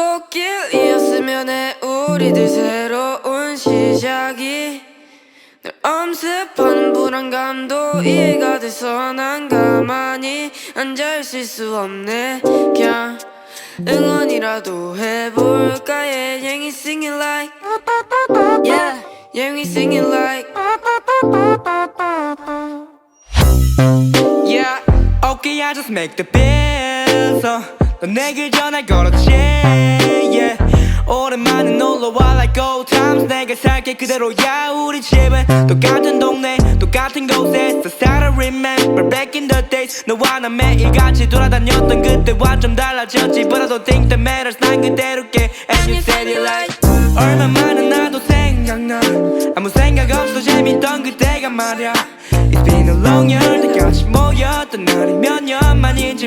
꽃길이었으면 해 우리들 새로운 시작이 널 엄습하는 불안감도 이해가 돼서 난 가만히 앉아있을 수 없네 그냥 응원이라도 해볼까 yeah yeah we singing like yeah yeah we singing like Yeah, okay, I just make the. Uh, 넌 내게 전화 걸었지. Yeah, 오랜만에 놀러와 like old times. 내가 살게 그대로야. 우리 집은 똑같은 동네, 똑같은 곳에. Start to remember back in the days. 너와 나 매일 같이 돌아다녔던 그때와 좀 달라졌지. But I don't think that matters. 난 그대로게. And you said it like. 얼마만에 나도 생각나. 아무 생각 없어 재밌던 그때가 말야. It's been a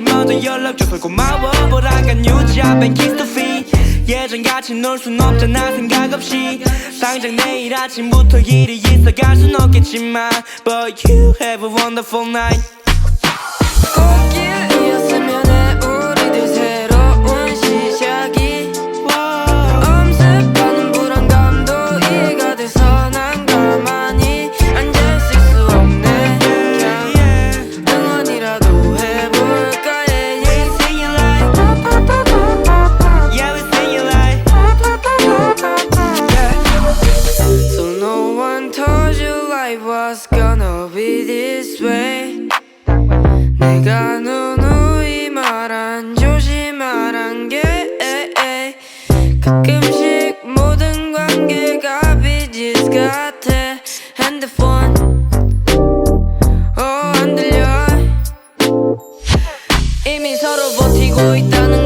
년만인지 먼저 고마워 I got new job and kiss the feet 예전같이 놀 순 없잖아 생각 없이 당장 내일 아침부터 일이 있어 갈 순 없겠지만 But you have a wonderful night this way. 내가 누누이 말한 조심하란 게 가끔씩 모든 관계가 비즈니스 같아. 핸드폰. 어안 들려. 이미 서로 버티고 있다는